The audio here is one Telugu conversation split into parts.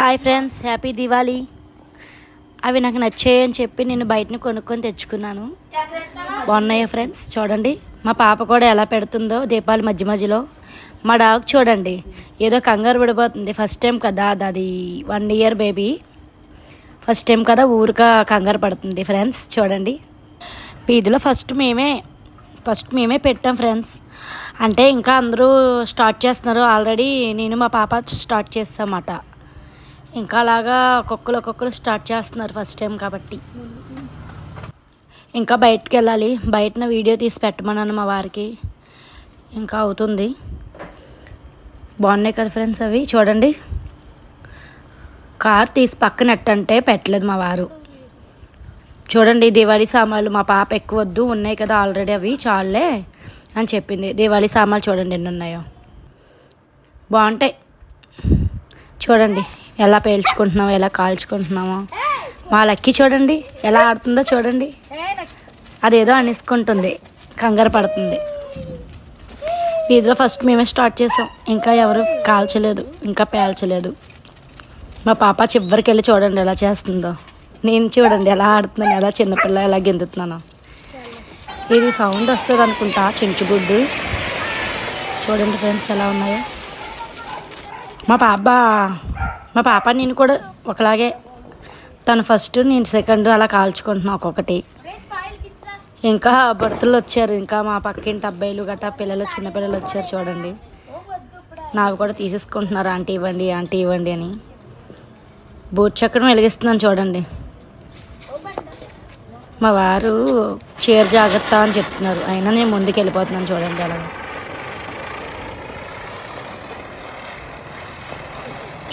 Hi friends happy Diwali. అవి నాకు నచ్చాయని చెప్పి నేను బయటని కొనుక్కొని తెచ్చుకున్నాను. బాగున్నాయా ఫ్రెండ్స్? చూడండి మా పాప కూడా ఎలా పెడుతుందో దీపావళి మధ్య మధ్యలో. మా డాగ్ చూడండి ఏదో కంగారు పడిపోతుంది. ఫస్ట్ టైం కదా అది one year baby first time కదా ఊరిక కంగారు పడుతుంది ఫ్రెండ్స్ చూడండి. వీధిలో ఫస్ట్ మేమే ఫస్ట్ మేమే పెట్టాం ఫ్రెండ్స్. అంటే ఇంకా అందరూ స్టార్ట్ చేస్తున్నారు. ఆల్రెడీ నేను మా పాప స్టార్ట్ చేస్తామాట. ఇంకా అలాగా ఒక్కొక్కరు ఒక్కొక్కరు స్టార్ట్ చేస్తున్నారు ఫస్ట్ టైం కాబట్టి. ఇంకా బయటికి వెళ్ళాలి. బయటన వీడియో తీసి పెట్టమన్నాను మా వారికి. ఇంకా అవుతుంది. బాగున్నాయి కదా ఫ్రెండ్స్ అవి? చూడండి. కార్ తీసి పక్కన ఎట్టంటే పెట్టలేదు మా వారు. చూడండి దివాళీ సామాన్లు మా పాప ఎక్కువ వద్దు ఉన్నాయి కదా ఆల్రెడీ అవి చాలులే అని చెప్పింది. దివాళీ సామాన్లు చూడండి ఎన్ని ఉన్నాయో. బాగుంటాయి. చూడండి. ఎలా పేల్చుకుంటున్నామో ఎలా కాల్చుకుంటున్నామో మా లక్కీ చూడండి ఎలా ఆడుతుందో చూడండి. అదేదో అనేసుకుంటుంది కంగారు పడుతుంది. వీధిలో ఫస్ట్ మేమే స్టార్ట్ చేసాం ఇంకా ఎవరు కాల్చలేదు ఇంకా పేల్చలేదు. మా పాప చివరికి వెళ్ళి చూడండి ఎలా చేస్తుందో. నేను చూడండి ఎలా ఆడుతున్నాను ఎలా చిన్నపిల్ల ఎలా గెంతుతున్నాను. ఇది సౌండ్ వస్తుంది అనుకుంటా చెంచుగుడ్డు చూడండి ఫ్రెండ్స్ ఎలా ఉన్నాయో. మా పాప మా పాప నేను కూడా ఒకలాగే తను ఫస్ట్ నేను సెకండ్ అలా కాల్చుకుంటున్నాను ఒక్కొక్కటి. ఇంకా భర్తలు వచ్చారు. ఇంకా మా పక్కింటి అబ్బాయిలు గట్టా పిల్లలు చిన్నపిల్లలు వచ్చారు చూడండి. నాకు కూడా తీసేసుకుంటున్నారు ఆంటీ ఇవ్వండి ఆంటీ ఇవ్వండి అని. బూత్ చక్రం వెలిగిస్తున్నాను చూడండి. మా వారు చీర జాగ్రత్త అని చెప్తున్నారు. అయినా నేను ముందుకు వెళ్ళిపోతున్నాను చూడండి అలా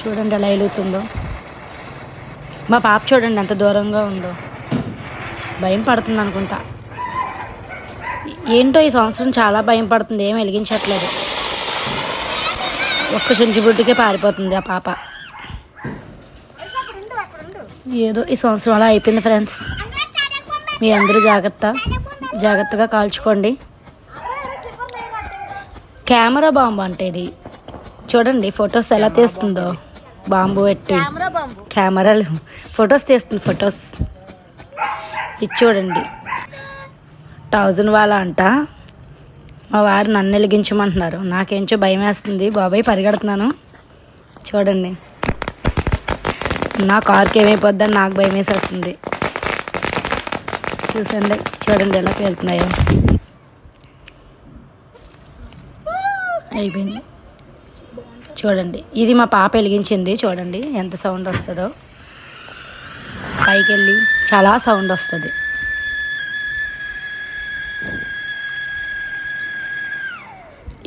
చూడండి ఎలా వెలుగుతుందో. మా పాప చూడండి ఎంత దూరంగా ఉందో. భయం పడుతుంది అనుకుంటా. ఏంటో ఈ సంవత్సరం చాలా భయం పడుతుంది ఏం వెలిగించట్లేదు. ఒక్క చుంచుబుడ్డికే పారిపోతుంది ఆ పాప. ఏదో ఈ సంవత్సరం అలా అయిపోయింది ఫ్రెండ్స్. మీ అందరూ జాగ్రత్త జాగ్రత్తగా కాల్చుకోండి. కెమెరా బాంబు అంటే ఇది. చూడండి ఫొటోస్ ఎలా తీస్తుందో. బాంబు పెట్టి కెమెరాలు. ఫొటోస్ తీస్తుంది ఫొటోస్. ఇది చూడండి. థౌజండ్ వాళ్ళ అంట. మా వారు నన్ను వెలిగించమంటున్నారు. నాకేంచో భయం వేస్తుంది. బాబాయ్ పరిగెడుతున్నాను. చూడండి. నా కార్కి ఏమైపోద్దని నాకు భయం వేసేస్తుంది. చూసండి. చూడండి ఎలా పేలుతున్నాయో. అయిపోయింది. చూడండి. ఇది మా పాప వెలిగించింది చూడండి ఎంత సౌండ్ వస్తుందో. పైకి వెళ్ళి చాలా సౌండ్ వస్తుంది.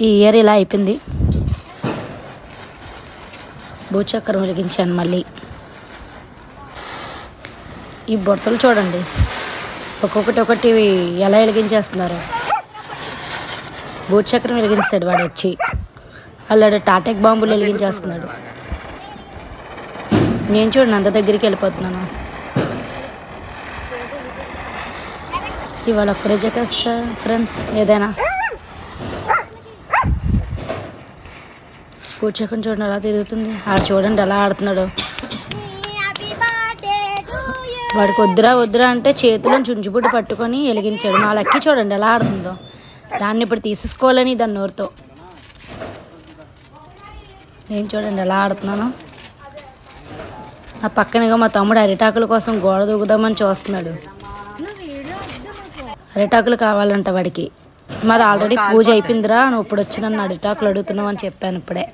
ఈ ఇయర్ ఇలా అయిపోయింది. భూచక్రం వెలిగించాను మళ్ళీ. ఈ బొడతలు చూడండి. ఒక్కొక్కటి ఒకటి ఎలా వెలిగించేస్తున్నారు? భూచక్రం వెలిగించాడు వాడు వచ్చి. అల్లాడు టాటెక్ బాంబులు వెలిగించేస్తున్నాడు. నేను చూడండి అంత దగ్గరికి వెళ్ళిపోతున్నాను? ఇవాళ ఒక్కరే చేస్తా ఫ్రెండ్స్ ఏదైనా? పూచకం చూడండి అలా తిరుగుతుంది? ఆడు చూడండి ఎలా ఆడుతున్నాడు. వాడికి వద్దురా వద్దురా అంటే చేతిలో చుంచుబుడ్డు పట్టుకొని వెలిగించాడు. నా లక్కి చూడండి ఎలా ఆడుతుందో. దాన్ని ఇప్పుడు తీసేసుకోవాలని దాని నోరుతో. నేను చూడండి ఎలా ఆడుతున్నాను. నా పక్కనగా మా తమ్ముడు అరిటాకుల కోసం గోడ దూకుదామని చూస్తున్నాడు. అరిటాకులు కావాలంట వాడికి. మాది ఆల్రెడీ పూజ అయిపోయిందిరా నువ్వు ఇప్పుడు వచ్చి నన్ను అరిటాకులు అడుగుతున్నావు అని చెప్పాను ఇప్పుడే.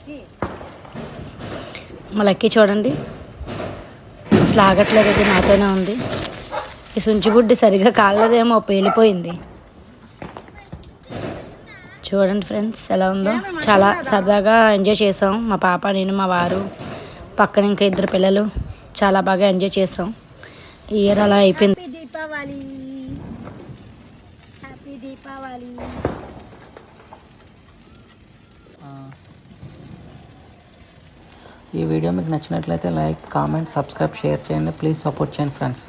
మా లక్కీ చూడండి. అసలు ఆగట్లేదు నాతోనే ఉంది. ఈ సుంచిబుడ్డి సరిగా కాలేదేమో పేలిపోయింది. చూడండి ఫ్రెండ్స్ ఎలా ఉందో. చాలా సరదాగా ఎంజాయ్ చేసాం. మా పాప నేను మా వారు పక్కన ఇంకా ఇద్దరు పిల్లలు చాలా బాగా ఎంజాయ్ చేసాం. ఈ ఇయర్ అలా అయిపోయింది. దీపావళి హ్యాపీ దీపావళి ఈ వీడియో మీకు నచ్చినట్లయితే లైక్ కామెంట్ సబ్స్క్రైబ్ షేర్ చేయండి. ప్లీజ్ సపోర్ట్ చేయండి ఫ్రెండ్స్.